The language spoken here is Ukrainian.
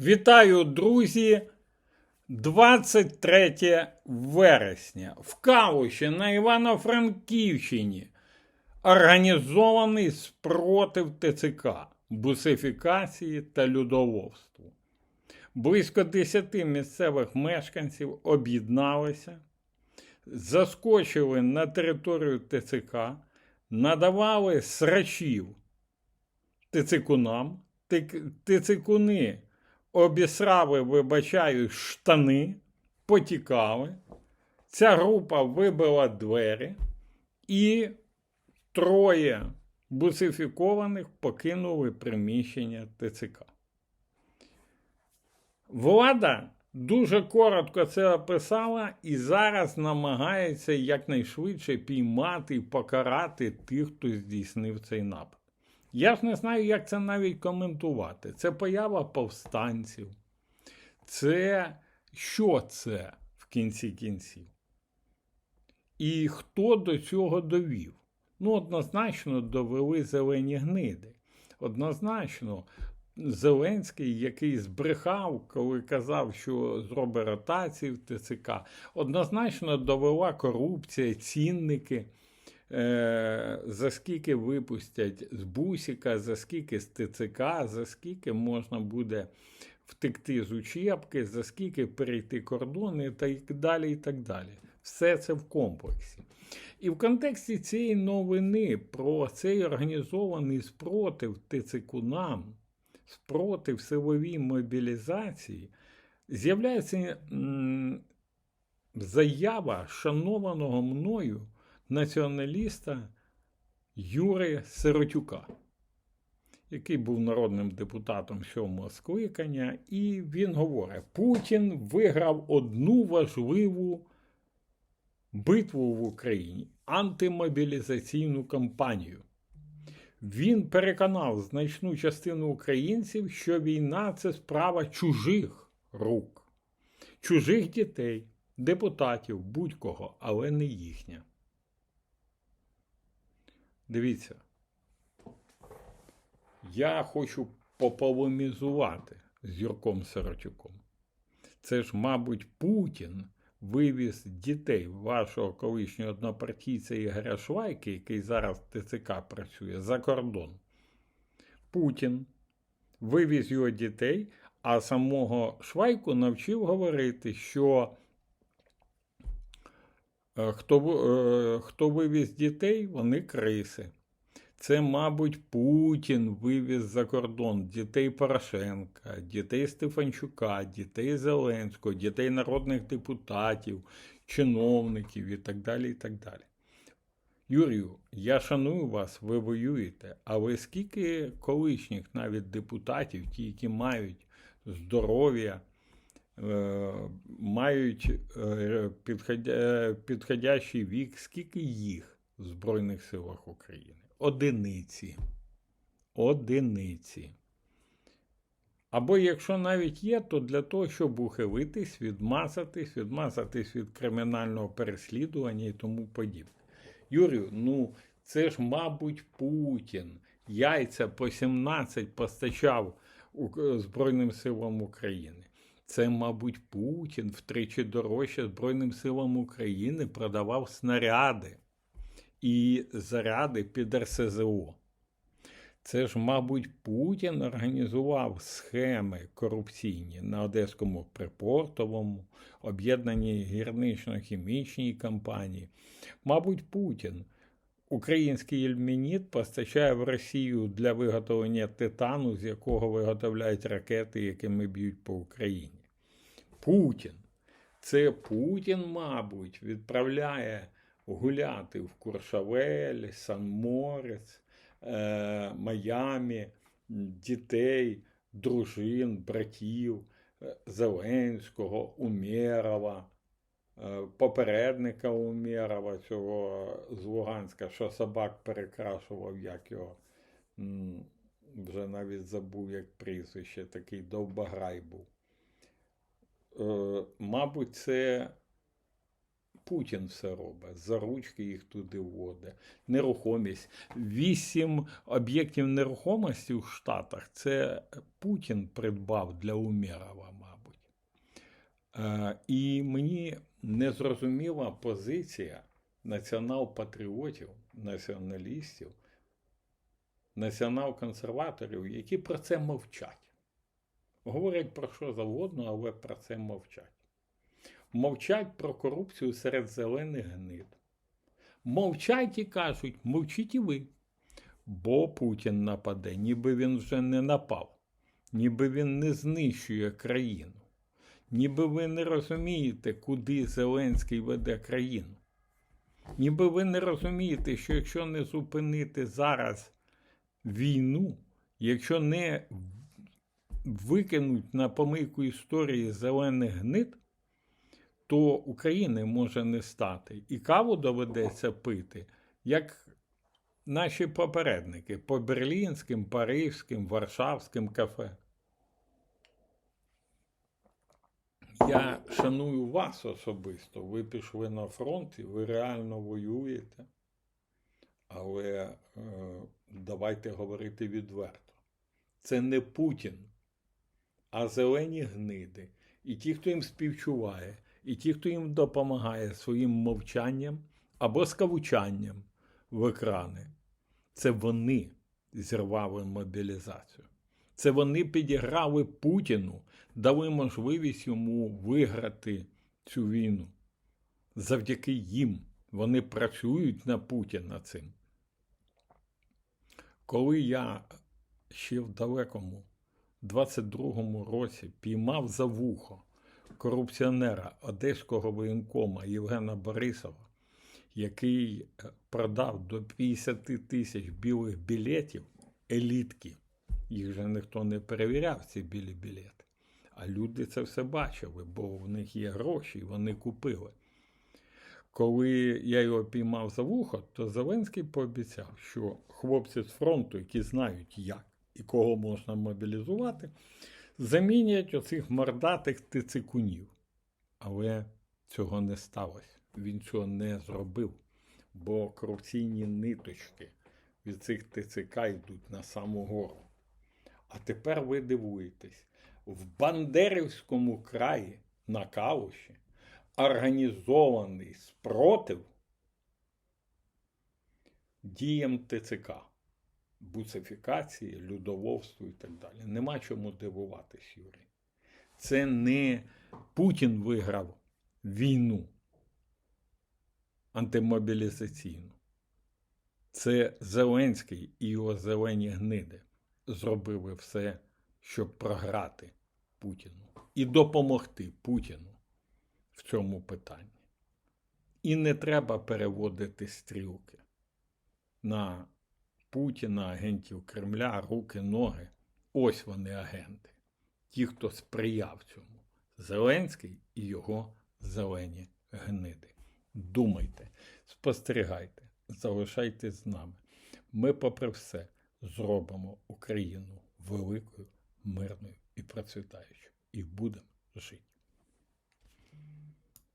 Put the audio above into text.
Вітаю, друзі! 23 вересня в Калуші на Івано-Франківщині організований спротив ТЦК, бусифікації та людоловству. Близько 10 місцевих мешканців об'єдналися, заскочили на територію ТЦК, надавали срачів тицикунам, Тик- тицикуни обісрали, вибачаю, штани, потікали. Ця група вибила двері і троє бусифікованих покинули приміщення ТЦК. Влада дуже коротко це описала і зараз намагається якнайшвидше піймати і покарати тих, хто здійснив цей напад. Я ж не знаю, як це навіть коментувати. Це поява повстанців. Це що це в кінці кінців? І хто до цього довів? Ну, однозначно довели зелені гниди. Однозначно, Зеленський, який збрехав, коли казав, що зробить ротацію в ТЦК, однозначно довела корупція, цінники за скільки випустять з бусика, за скільки з ТЦК, за скільки можна буде втекти з учебки, за скільки перейти кордони і так далі. і так далі. Все це в комплексі. І в контексті цієї новини про цей організований спротив ТЦКунам, спротив силовій мобілізації, з'являється заява шанованого мною націоналіста Юри Сиротюка, який був народним депутатом сьомого скликання, і він говорить: Путін виграв одну важливу битву в Україні антимобілізаційну кампанію. Він переконав значну частину українців, що війна це справа чужих рук, чужих дітей, депутатів, будь-кого, але не їхня. Дивіться, я хочу пополемізувати з Юрком Сиротюком. Це ж, мабуть, Путін вивіз дітей вашого колишнього однопартійця Ігоря Швайки, який зараз в ТЦК працює, за кордон. Путін вивіз його дітей, а самого Швайку навчив говорити, що хто, е, хто вивіз дітей, вони криси. Це, мабуть, Путін вивіз за кордон дітей Порошенка, дітей Стефанчука, дітей Зеленського, дітей народних депутатів, чиновників і так далі. і так далі. Юрію, я шаную вас, ви воюєте, але скільки колишніх навіть депутатів, ті, які мають здоров'я, е, мають е, підходящий вік, скільки їх в Збройних силах України? Одиниці. Одиниці. Або якщо навіть є, то для того, щоб ухилитись, відмазатись, відмазатись від кримінального переслідування і тому подібне. Юрію, ну це ж, мабуть, Путін. Яйця по 17 постачав Збройним силам України. Це, мабуть, Путін втричі дорожче Збройним силам України продавав снаряди і заряди під РСЗО. Це ж, мабуть, Путін організував схеми корупційні на Одеському припортовому, об'єднаній гірнично-хімічній компанії. Мабуть, Путін. Український ільмініт постачає в Росію для виготовлення титану, з якого виготовляють ракети, якими б'ють по Україні. Путін. Це Путін, мабуть, відправляє гуляти в Куршавель, Сан-Морець, е, Майамі, дітей, дружин, братів е, Зеленського, Умєрова, е, попередника Умєрова, цього з Луганська, що собак перекрашував, як його. Вже навіть забув, як прізвище, такий довбограй був. Е, Мабуть, це Путін все робить, за ручки їх туди вводить, нерухомість. Вісім об'єктів нерухомості в Штатах це Путін придбав для Умєрова, мабуть. Е, і мені незрозуміла позиція націонал-патріотів, націоналістів, націонал-консерваторів, які про це мовчать. Говорять про що завгодно, але про це мовчать. Мовчать про корупцію серед зелених гнид. Мовчать і кажуть, мовчіть і ви. Бо Путін нападе, ніби він вже не напав, ніби він не знищує країну, ніби ви не розумієте, куди Зеленський веде країну. Ніби ви не розумієте, що якщо не зупинити зараз війну, якщо не викинуть на помийку історії зелених гнид, то України може не стати. І каву доведеться пити, як наші попередники по берлінським, парижським, варшавським кафе. Я шаную вас особисто. Ви пішли на фронт і ви реально воюєте. Але е, давайте говорити відверто. Це не Путін, а зелені гниди. І ті, хто їм співчуває, і ті, хто їм допомагає своїм мовчанням або скавучанням в екрани, це вони зірвали мобілізацію. Це вони підіграли Путіну, дали можливість йому виграти цю війну. Завдяки їм вони працюють на Путіна цим. Коли я ще в далекому 22-му році піймав за вухо корупціонера одеського воєнкома Євгена Борисова, який е, продав до 50 тисяч білих білетів елітки. Їх же ніхто не перевіряв, ці білі білети. А люди це все бачили, бо в них є гроші, і вони купили. Коли я його піймав за вухо, то Зеленський пообіцяв, що хлопці з фронту, які знають, як і кого можна мобілізувати, замінять оцих мордатих тицикунів. Але цього не сталося. Він цього не зробив, бо корупційні ниточки від цих ТЦК йдуть на саму гору. А тепер ви дивуєтесь, в Бандерівському краї на Калуші організований спротив діям ТЦК, буцифікації, людовольству і так далі. Нема чому дивуватись, Юрій. Це не Путін виграв війну антимобілізаційну. Це Зеленський і його зелені гниди зробили все, щоб програти Путіну і допомогти Путіну в цьому питанні. І не треба переводити стрілки на Путіна, агентів Кремля, руки, ноги. Ось вони агенти. Ті, хто сприяв цьому. Зеленський і його зелені гниди. Думайте, спостерігайте, залишайтесь з нами. Ми, попри все, зробимо Україну великою, мирною і процвітаючою. І будемо жити.